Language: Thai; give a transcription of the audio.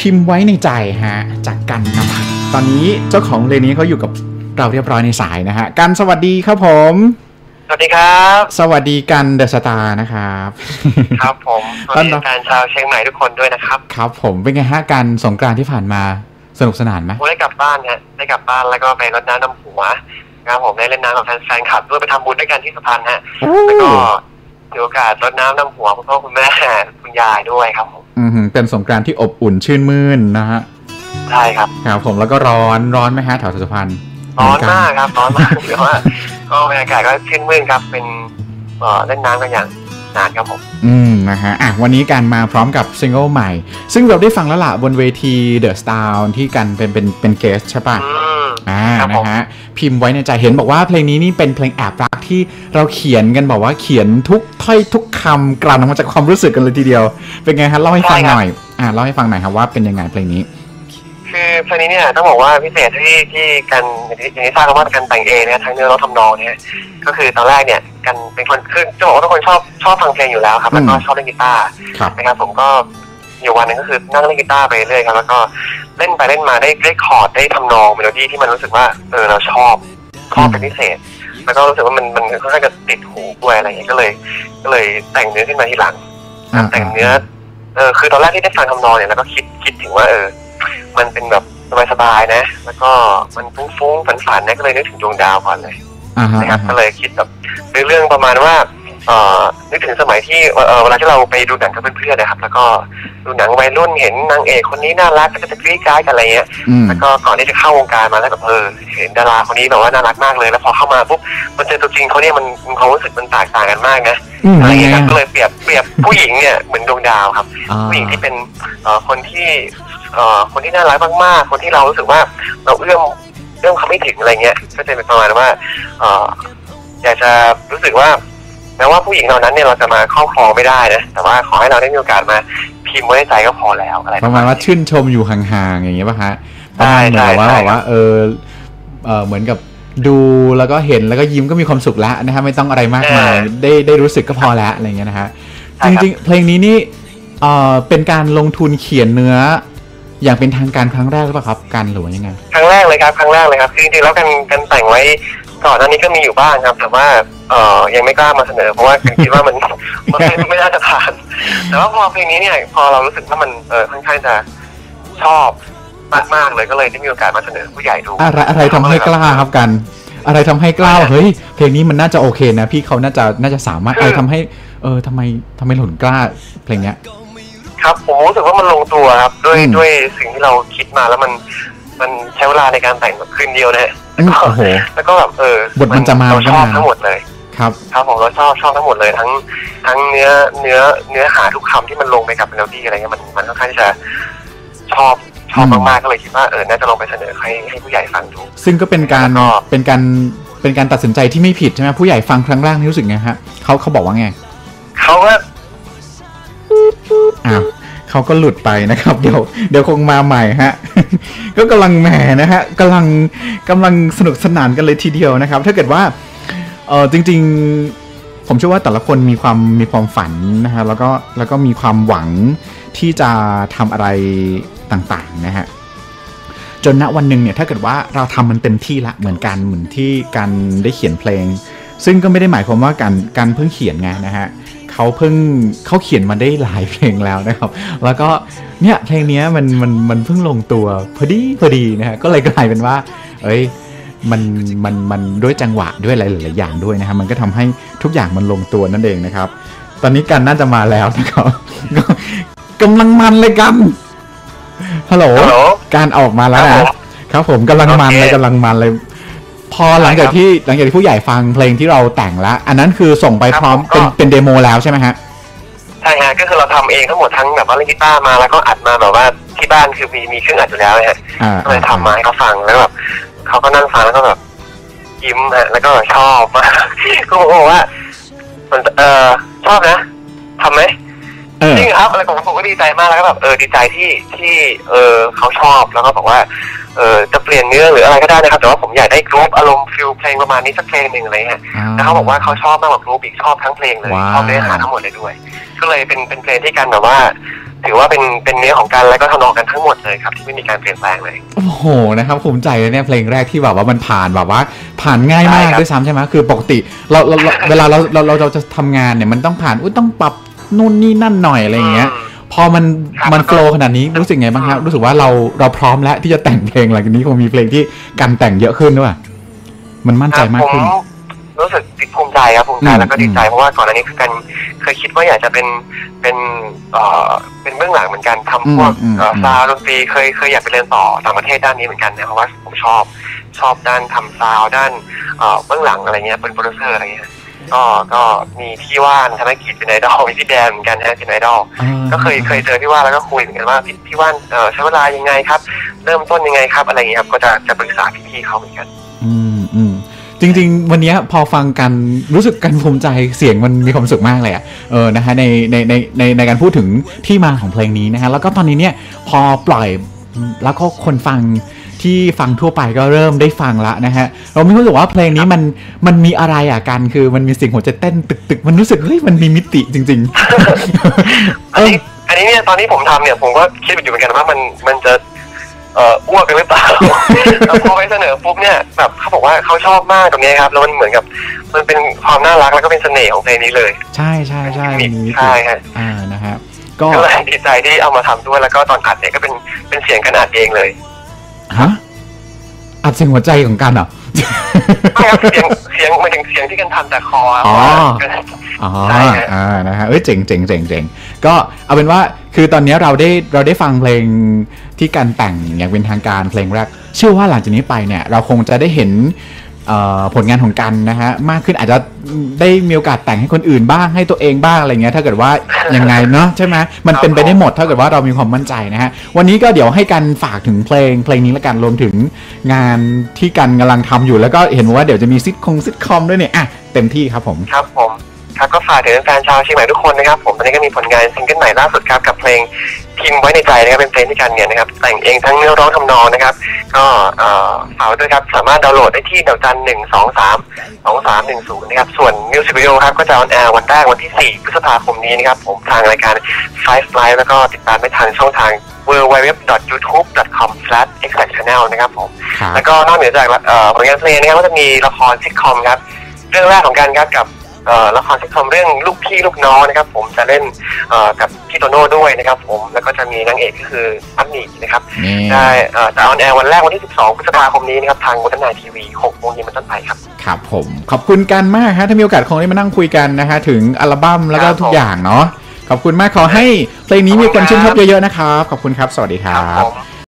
พิมพ์ไว้ในใจฮะจากกันนภัทรตอนนี้เจ้าของเพลงนี้เขาอยู่กับเราเรียบร้อยในสายนะฮะกันสวัสดีครับผม สวัสดีครับ สวัสดีกันเดอะสตาร์นะครับ ครับผมสต้วัอนสรัดีบการชาวเชียงใหม่ทุกคนด้วยนะครับ ครับผมเป็นไงฮะกันสงกรานต์ที่ผ่านมาสนุกสนานไหมผมได้กลับบ้านฮะได้กลับบ้านแล้วก็ไปรดน้ำดำหัวนะครับผมได้เล่นน้ำกับแฟนๆขับด้วยไปทำบุญด้วยกันที่สะพานฮะแล้วก็ มีโอกาสรดน้ำดำหัวคุณพ่อคุณแม่คุณยายด้วยครับผมอือหือเป็นสงกรานต์ที่อบอุ่นชื่นมื่นนะฮะใช่ครับครับผมแล้วก็ร้อนร้อนไหมฮะแถวสุพรรณร้อนมากครับร้อนมากแต่ว่าก็บรรยากาศก็ชื่นมื่นครับเป็นเอ่อเล่นน้ำกันอย่างนานครับผมอืมนะฮะอะวันนี้การมาพร้อมกับซิงเกิลใหม่ ซึ่งเราได้ฟังแล้วล่ะบนเวที The Star ที่กันเป็นเป็นเป็นเกสใช่ป่ะ อืมอ่าครับผมนะฮะพิมพ์ไว้ในใจเห็นบอกว่าเพลงนี้นี่เป็นเพลงแอบรักที่เราเขียนกันบอกว่าเขียนทุกถ้อยทุกคำกลั่นออกมาจากความรู้สึกกันเลยทีเดียว เป็นไงฮะเล่าให้ฟังหน่อยอ่าเล่าให้ฟังหน่อยครับว่าเป็นยังไงเพลงนี้ คือเพลงนี้เนี่ยต้องบอกว่าพิเศษที่ที่กันอย่างที่อย่างที่ทราบกันว่ากันแต่งเองเนี่ยทั้งเนื้อร้องทำนองเนี่ยก็คือตอนแรกเนี่ยกันเป็นคนคือจะบอกว่าทุกคนชอบชอบฟังเพลงอยู่แล้วครับแล้วก็อืมชอบเล่นกีตาร์ครับนะครับผมก็อยู่วันหนึงก็คือนั่งเล่นกีตาร์ไปเรื่อยครับแล้วก็ เล่นไปเล่นมาได้ได้คอร์ดได้ทำนองเมโลดี้ที่มันรู้สึกว่าเออเราชอบชอบเป็นพิเศษ แล้วก็รู้สึกว่ามันมันค่อนข้างจะติดหูด้วยอะไรอย่างเงี้ยก็เลย ก็เลยแต่งเนื้อขึ้นมาทีหลังอ่าแต่งเนื้อเออคือตอนแรกที่ได้ฟังทำนองเนี่ยแล้วก็คิดคิดถึงว่าเออ มันเป็นแบบสบายๆนะ แล้วก็มันฟุ้งๆฝันๆนะก็เลยนึกถึงดวงดาวก่อนเลยอ่าฮะนะครับอ่าก็ฮะเลยคิดแบบเรื่องประมาณว่าเอ่อ นึกถึงสมัยที่เออเวลาที่เราไปดูหนังกับเพื่อนๆนะครับ แล้วก็ดูหนังวัยรุ่นเห็นนางเอกคนนี้น่ารักก็จะกรี๊ดกรายกันอะไรเงี้ยอืมแล้วก็ก่อนที่จะเข้าวงการมาแล้วแบบเออเห็นดาราคนนี้แบบว่าน่ารักมากเลยแล้วพอเข้ามาปุ๊บมันเจอตัวจริงเขาเนี่ยมันมันความรู้สึกมันแตกต่างกันมากนะอืมอะไรยังไงเงี้ยครับอะก็เลยเปรียบเปรียบผู้หญิงเนี่ยเหมือนดวงดาวครับอ่าผู้หญิงที่เป็นเอ่อคนที่เอ่อคนที่น่ารักมากๆคนที่เรารู้สึกว่าเราเอื้อมเอื้อมเขาไม่ถึงอะไรเงี้ย ก็จะเป็นประมาณว่าเอ่ออยากจะรู้สึกว่า แม้ว่าผู้หญิงเหล่านั้นเนี่ยเราจะมาครอบครองไม่ได้นะแต่ว่าขอให้เราได้มีโอกาสมาพิมพ์ไว้ในใจก็พอแล้วอะไรประมาณว่าชื่นชมอยู่ห่างๆอย่างเงี้ยป่ะฮะใช่ประมาณเหมือนกับว่าใช่แบบว่าเออเออเหมือนกับดูแล้วก็เห็นแล้วก็ยิ้มก็มีความสุขแล้วนะฮะไม่ต้องอะไรมากมายเออได้ได้รู้สึกก็พอแล้วอะไรเงี้ยนะฮะใช่จครับริงๆ เพลงนี้นี่เออเป็นการลงทุนเขียนเนื้อ อย่างเป็นทางการครั้งแรกหรือเปล่าครับกันหรือว่ายังไงครั้งแรกเลยครับครั้งแรกเลยครับคือจริงๆแล้วกันกันแต่งไว้ก่อนหน้านี้ก็มีอยู่บ้างครับ แต่ว่า เอ่อยังไม่กล้ามาเสนอ เพราะว่ากันคิดว่ามันมันไม่ไม่น่าจะผ่าน แต่ว่าพอเพลงนี้เนี่ย พอเรารู้สึกว่ามันเออค่อนข้างจะชอบมากๆเลยก็เลยได้มีโอกาสมาเสนอผู้ใหญ่ดูอะไรอะไรทำให้กล้าครับกัน อะไรทำให้กล้าว่าเฮ้ยเพลงนี้มันน่าจะโอเคนะพี่เขาน่าจะน่าจะสามารถอะไรทำให้ เออทำไมทำไมหล่นกล้าเพลงเนี้ย ครับผมรู้สึกว่ามันลงตัวครับ ด้วยอืมด้วยสิ่งที่เราคิดมาแล้วมันมันใช้เวลาในการแต่งแบบคืนเดียวนะฮะอืมโอ้โหแล้วก็แบบเออบทมันจะมาเราชอบมันก็มาทั้งหมดเลย ครับครับผมเราชอบชอบทั้งหมดเลยทั้งทั้งเนื้อเนื้อเนื้อหาทุกคำที่มันลงไปกับเมโลดี้อะไรเงี้ยมันมันค่อนข้างที่จะชอบชอบอืมามกๆก็เลยคิดว่าเออน่าจะลองไปเสนอให้ให้ผู้ใหญ่ฟังดูซึ่งก็เป็นการแล้วก็เป็นการเป็นการตัดสินใจที่ไม่ผิดใช่ไหมผู้ใหญ่ฟังครั้งแรกนี่รู้สึกไงฮะเขาเขาบอกว่าไงเขาก็อ้าวเขาก็หลุดไปนะครับ เดี๋ยวเดี๋ยวคงมาใหม่ฮะ ก็กำลังแหมนะฮะกำลังกำลังสนุกสนานกันเลยทีเดียวนะครับ ถ้าเกิดว่า เออจริง ๆ ผมเชื่อว่าแต่ละคนมีความมีความฝันนะฮะแล้วก็แล้วก็มีความหวังที่จะทำอะไรต่างๆนะฮะจนณวันหนึ่งเนี่ยถ้าเกิดว่าเราทำมันเต็มที่ละเหมือนกันเหมือนที่การได้เขียนเพลง ซึ่งก็ไม่ได้หมายความว่าการการเพิ่งเขียนไงนะฮะเขาเพิ่งเขาเขียนมาได้หลายเพลงแล้วนะครับ แล้วก็เนี่ยเพลงนี้มันมันมันเพิ่งลงตัวพอดีพอดีนะฮะก็เลยกลายเป็นว่า เอ้ย มันมันมันด้วยจังหวะด้วยอะไรหลายๆอย่างด้วยนะครับ มันก็ทำให้ทุกอย่างมันลงตัวนั่นเองนะครับ ตอนนี้กันน่าจะมาแล้วนะครับก็กำลังมันเลยกันฮัลโหลฮัลโหลการออกมาแล้วครับผมนะครับผมกำลังมันโอเคเลยกำลังมันเลยพอหลังจากที่หลังจากที่ผู้ใหญ่ฟังเพลงที่เราแต่งแล้ว อันนั้นคือส่งไปครับพร้อมผมก็เป็นเป็นเดโมแล้วใช่ไหมฮะใช่ฮะก็คือเราทำเองทั้งหมดทั้งแบบว่าเล่นกีตาร์มาแล้วก็อัดมาแบบว่าที่บ้านคือมีมีเครื่องอัดอยู่แล้วนะฮะอ่าก็เลยทำมาให้เขาฟังแล้วแบบ เขาก็นั่งฟังแล้วก็แบบยิ้มฮะแล้วก็ชอบมากก็บอกว่ามันเออชอบนะทำไหมเออจริงครับอะไรผมผมก็ดีใจมากแล้วก็แบบเออดีใจที่ที่เออเขาชอบแล้วก็บอกว่าเออจะเปลี่ยนเนื้อหรืออะไรก็ได้นะครับ แต่ว่าผมอยากได้กรุ๊ปอารมณ์ฟิลเพลงประมาณนี้สักเพลงหนึ่งอะไรเงี้ยแล้วเขาบอกว่าเขาชอบมากกว่ากรุ๊ปอีกชอบทั้งเพลงเลยว้าวชอบเนื้อหาทั้งหมดเลยด้วย ก็เลยเป็นเป็นเพลงที่กันแบบว่า ถือว่าเป็นเป็นเนื้อของกันแล้วก็ทำนองกันทั้งหมดเลยครับที่ไม่มีการเปลี่ยนแปลงเลย โอ้โหนะครับภูมิใจเลยเนี่ยเพลงแรกที่แบบว่ามันผ่านแบบว่า ผ่านง่ายมากใช่ครับด้วยซ้ำใช่ไหมคือปกติเราเราเราเวลาเราเราเราเราจะทำงานเนี่ยมันต้องผ่านอุ้ยต้องปรับนู่นนี่นั่นหน่อยอะไรอย่างเงี้ยมพอมันครับมันโฟล์ขนาดนี้รู้สึกไงบ้างครับอืมรู้สึกว่าเราเราพร้อมแล้วที่จะแต่งเพลงหลังจากนี้คงมีเพลงที่กันแต่งเยอะขึ้นด้วยมันมั่นใจมากขึ้นผมรู้สึกภูมิ ใจครับภูมิใจอืมแล้วก็ดีใจเพราะว่าก่อนอันนี้คือกันเคยคิดว่าอยากจะเป็นเป็นเอ่อเป็นเบื้องหลังเหมือนกันทำพวกอืมอืมเอ่ออมซาวด์ดนตรีเคยเคยอยากไปเรียนต่อต่างประเทศด้านนี้เหมือนกันนะเพราะว่าผมชอบชอบด้านทำซาวด์ด้านเอ่อเบื้องหลังอะไรเงี้ยเป็นโปรดิวเซอร์อะไรเงี้ยก็ก็มีพี่ว่านธนกิจเป็นไอดอลมีพี่แดนเหมือนกันนะเป็นไอดอลอ่าก็เคยเคยเจอพี่ว่านแล้วก็คุยเหมือนกันว่าพี่พี่ว่านเอ่อใช้เวลายังไงครับ เริ่มต้นยังไงครับอะไรเงี้ยครับก็จะจะปรึกษาพี่ๆเขาเหมือนกันอืมอืม จริง ๆ วันนี้พอฟังกันรู้สึกกันภูมิใจเสียงมันมีความสุขมากเลยอะเออนะฮะในในในในในการพูดถึงที่มาของเพลงนี้นะฮะแล้วก็ตอนนี้เนี่ยพอปล่อยแล้วก็คนฟังที่ฟังทั่วไปก็เริ่มได้ฟังละนะฮะ เราไม่รู้สึกว่าเพลงนี้มันมันมีอะไรอะกันคือมันมีเสียงหัวใจเต้นตึกตึกๆมันรู้สึกเฮ้ยมันมีมิติจริงๆอันนี้อันนี้เนี่ยตอนที่ผมทำเนี่ยผมก็คิดอยู่เหมือนกันว่ามันมันจะเอ่ออ้วกกันหรือเปล่า แล้วพอไปเสนอปุ๊บเนี่ยแบบเขาบอกว่าเขาชอบมากตรงนี้ครับแล้วมันเหมือนกับมันเป็นความน่ารักแล้วก็เป็นเสน่ห์ของเพลงนี้เลย ใช่ใช่ใช่มันมีมิติใช่ฮะอ่านะฮะก็ก็เลยดีใจที่เอามาทำด้วยแล้วก็ตอนอัดเนี่ยก็เป็นเป็นเสียงกันอัดเองเลยฮะ อัดเสียงหัวใจของกันเหรอไม่ครับเสียงเสียงหมายถึงเสียงที่กันทำจากคอครับอ๋อก็อ๋อใช่ฮะอ่านะฮะเอ้ยเจ๋งเจ๋งเจ๋งเจ๋งก็เอาเป็นว่าคือตอนนี้เราได้เราได้ฟังเพลงที่การแต่งอย่างเป็นทางการเพลงแรก เชื่อว่าหลังจากนี้ไปเนี่ย เราคงจะได้เห็นเอ่อ ผลงานของกันนะฮะมากขึ้นอาจจะได้มีโอกาสแต่งให้คนอื่นบ้างให้ตัวเองบ้างอะไรเงี้ยถ้าเกิดว่ายังไงเนาะใช่ไหมมันเป็นไปได้หมดถ้าเกิดว่าเรามีความมั่นใจนะฮะวันนี้ก็เดี๋ยวให้กันฝากถึงเพลงเพลงนี้ละกันรวมถึงงานที่กันกำลังทำอยู่แล้วก็เห็นว่าเดี๋ยวจะมีซิทคงซิทคอมด้วยเนี่ยอะเต็มที่ครับผมครับผม ครับก็ฝากถึงแฟนชาวเชียงใหม่ทุกคนนะครับ ผมตอนนี้ก็มีผลงานซิงเกิลใหม่ล่าสุดครับกับเพลงพิมพ์ไว้ในใจนะครับเป็นเพลงที่การเนี่ยนะครับ แต่งเองทั้งเนื้อร้องทำนองนะครับ ก็เอ่อฝากไว้ด้วยครับสามารถดาวน์โหลดได้ที่ดาวจันหนึ่งสองสามสองสามหนึ่งศูนย์นะครับส่วนมิวสิกวิดีโอครับก็จะออนแอร์วันแรกวันที่สี่พฤษภาคมนี้นะครับ ผมทางรายการ Five Live แล้วก็ติดตามได้ทางช่องทาง www.youtube.com/exactchannel นะครับผมครับแล้วก็นอกเหนือจากเอ่อผลงานเพลงนะครับก็จะมีละครซิทคอมครับเรื่องแรกของการครับกับเอ่อ ละครซิทคอมเรื่องลูกพี่ลูกน้องนะครับ ผมจะเล่นเอ่อกับพี่โตโน่ด้วยนะครับ ผมแล้วก็จะมีนางเอกก็คืออัพหนีนะครับนี่ได้เอ่อจะออนแอร์วันแรกวันที่ 12พฤษภาคมนี้นะครับทางวัฒนาทีวี6โมงเย็นเป็นต้นไปครับครับผมขอบคุณกันมากฮะถ้ามีโอกาสคงได้มานั่งคุยกันนะฮะถึงอัลบั้มแล้วก็ครับทุกอย่างเนาะขอบคุณมากขอให้เพลงนี้มีคนชื่นชอบเยอะๆนะครับ ขอบคุณครับ สวัสดีครัครับบผม